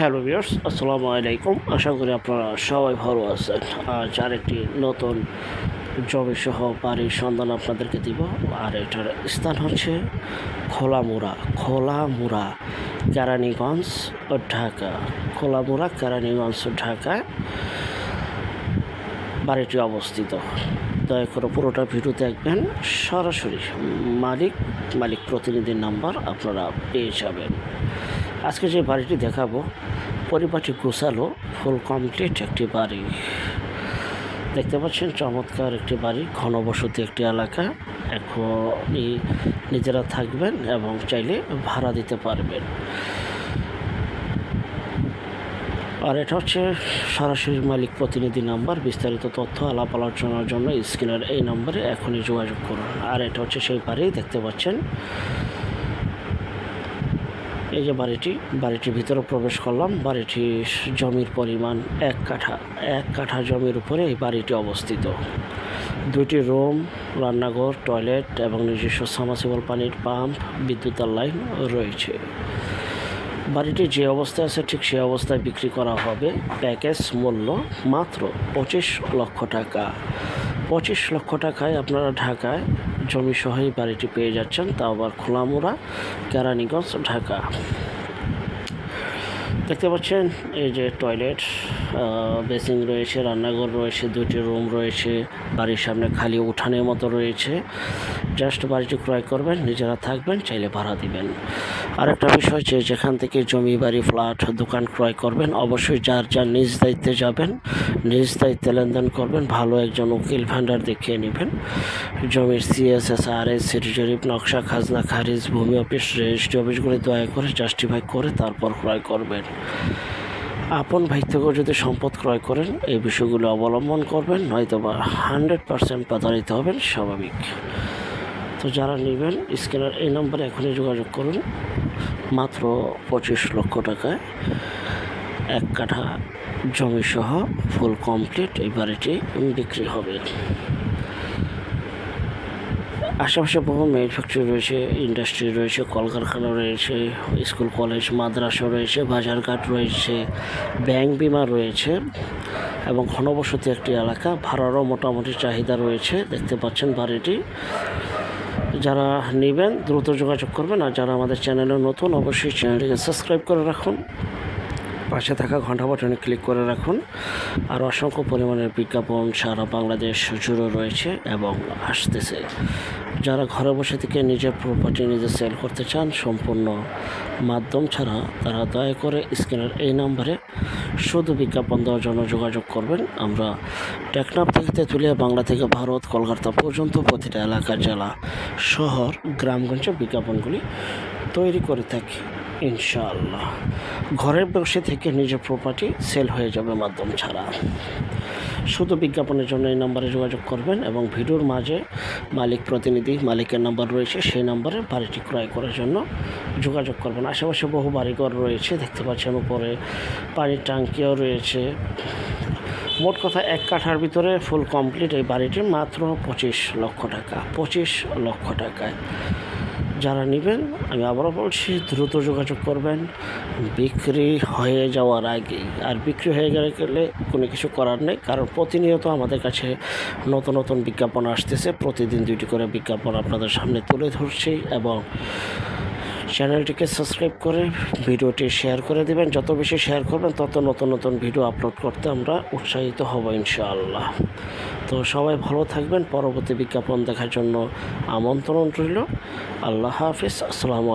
Hello viewers, আসসালামু আলাইকুম। আশা করি আপনারা সবাই ভালো আছেন। আজ আরেকটি নতুন জমি সহ বাড়ির সন্ধান আপনাদেরকে দিব। আর এটার স্থান হচ্ছে খোলামুড়া খোলামুড়া, কেরানীগঞ্জ ও ঢাকা। খোলামুড়া, কেরানীগঞ্জ ঢাকায় বাড়িটি অবস্থিত। দয়া করে পুরোটা ভিডিও দেখবেন। সরাসরি মালিক মালিক প্রতিনিধির নাম্বার আপনারা পেয়ে যাবেন। আজকে যে বাড়িটি দেখাবো পরিবারটি গোছালো, ফুল কমপ্লিট একটি বাড়ি। দেখতে পাচ্ছেন, চমৎকার একটি বাড়ি, ঘনবসতি একটি এলাকা। এখনই নিজেরা থাকবেন এবং চাইলে ভাড়া দিতে পারবেন। আর এটা হচ্ছে সরাসরি মালিক প্রতিনিধি নাম্বার, বিস্তারিত তথ্য, আলাপ আলোচনার জন্য স্ক্রিনের এই নম্বরে এখনই যোগাযোগ করুন। আর এটা হচ্ছে সেই বাড়ি, দেখতে পাচ্ছেন এই যে বাড়িটি, বাড়িটির ভিতরে প্রবেশ করলাম। বাড়িটির জমির পরিমাণ এক কাঠা এক কাঠা জমির উপরে এই বাড়িটি অবস্থিত। দুইটি রুম, রান্নাঘর, টয়লেট এবং নিজস্ব সামাসিবল পানির পাম্প বিদ্যুতের লাইন রয়েছে। বাড়িটি যে অবস্থায় আছে ঠিক সেই অবস্থায় বিক্রি করা হবে। প্যাকেজ মূল্য মাত্র পঁচিশ লক্ষ টাকা। পঁচিশ লক্ষ টাকায় আপনারা ঢাকায় জমি সহই বাড়িটি পেয়ে যাচ্ছেন তাও আবার খোলামোড়া, কেরানীগঞ্জ, ঢাকা। দেখতে পাচ্ছেন, এই যে টয়লেট বেসিন রয়েছে, রান্নাঘর রয়েছে দুটি রুম রয়েছে, বাড়ির সামনে খালি উঠানের মতো রয়েছে। জাস্ট বাড়িটি ক্রয় করবেন, নিজেরা থাকবেন, চাইলে ভাড়া দিবেন। আরেকটা বিষয় যে যেখান থেকে জমি, বাড়ি, ফ্ল্যাট, দোকান ক্রয় করবেন, অবশ্যই যার যার নিজ দায়িত্বে যাবেন, নিজ দায়িত্বে লেনদেন করবেন, ভালো একজন উকিল ভান্ডার দেখিয়ে নেবেন। জমির সিএসএস আর এস জরিপ নকশা, খাজনা, খারিজ, ভূমি অফিস, রেজিস্ট্রি অফিসগুলি দয়া করে জাস্টিফাই করে তারপর ক্রয় করবেন। আপন ভাই থেকেও যদি সম্পদ ক্রয় করেন, এই বিষয়গুলো অবলম্বন করবেন নয়তো বা হান্ড্রেড পারসেন্ট প্রতারিত হবেন, স্বাভাবিক। তো যারা নেবেন, স্ক্যানার এই নম্বরে এখনই যোগাযোগ করুন। মাত্র পঁচিশ লক্ষ টাকায় এক কাঠা জমি সহ ফুল কমপ্লিট এই বাড়িটি বিক্রি হবে। আশেপাশে বহু ম্যানুফ্যাক্চারি রয়েছে ইন্ডাস্ট্রি রয়েছে, কলকারখানা রয়েছে স্কুল কলেজ মাদ্রাসা রয়েছে, বাজারঘাট রয়েছে ব্যাংক বিমা রয়েছে এবং ঘনবসতি একটি এলাকা। ভাড়ারও মোটামুটি চাহিদা রয়েছে, দেখতে পাচ্ছেন বাড়িটি। যারা নেবেন, দ্রুত যোগাযোগ করবেন আর যারা আমাদের চ্যানেলে নতুন, অবশ্যই চ্যানেলটিকে সাবস্ক্রাইব করে রাখুন। পাশে থাকা ঘণ্টা বাটনে ক্লিক করে রাখুন। আর অসংখ্য পরিমাণের বিজ্ঞাপন সারা বাংলাদেশ জুড়ে রয়েছে এবং আসতেছে। যারা ঘরে বসে থেকে নিজের প্রপার্টি নিজে সেল করতে চান, সম্পূর্ণ মাধ্যম ছাড়া তারা দয়া করে স্ক্রিনের এই নাম্বারে শুধু বিজ্ঞাপন দেওয়ার জন্য যোগাযোগ করবেন। আমরা টেকনাফ থেকে তেঁতুলিয়া, বাংলা থেকে ভারত, কলকাতা পর্যন্ত প্রতিটা এলাকা, জেলা, শহর, গ্রামগঞ্জে বিজ্ঞাপনগুলি তৈরি করে থাকি। ইনশাআল্লাহ। ঘরের বসে থেকে নিজের প্রপার্টি সেল হয়ে যাবে মাধ্যম ছাড়া। শুধু বিজ্ঞাপনের জন্য এই নাম্বারে যোগাযোগ করবেন এবং ভিডিওর মাঝে মালিক প্রতিনিধি মালিকের নাম্বার রয়েছে, সেই নাম্বারে বাড়িটি ক্রয় করার জন্য যোগাযোগ করবেন। আশেপাশে বহু বাড়িঘর রয়েছে, দেখতে পাচ্ছেন উপরে পানির ট্যাঙ্কিও রয়েছে। মোট কথা এক কাঠার ভিতরে ফুল কমপ্লিট এই বাড়িটি মাত্র পঁচিশ লক্ষ টাকা, পঁচিশ লক্ষ টাকায়। যারা নেবেন, আমি আবারও বলছি, দ্রুত যোগাযোগ করবেন। বিক্রি হয়ে যাওয়ার আগেই। আর বিক্রি হয়ে গেলে গেলে কোনো কিছু করার নেই, কারণ প্রতিনিয়ত আমাদের কাছে নতুন নতুন বিজ্ঞাপন আসতেছে। প্রতিদিন দুইটি করে বিজ্ঞাপন আপনাদের সামনে তুলে ধরছি এবং চ্যানেলটিকে সাবস্ক্রাইব করে ভিডিওটি শেয়ার করে দেবেন। যত বেশি শেয়ার করবেন, তত নতুন নতুন ভিডিও আপলোড করতে আমরা উৎসাহিত হব ইনশাআল্লাহ। তো সবাই ভালো থাকবেন। পরবর্তী বিজ্ঞাপন দেখার জন্য আমন্ত্রণ রইল। আল্লাহ হাফিজ। আসসালামু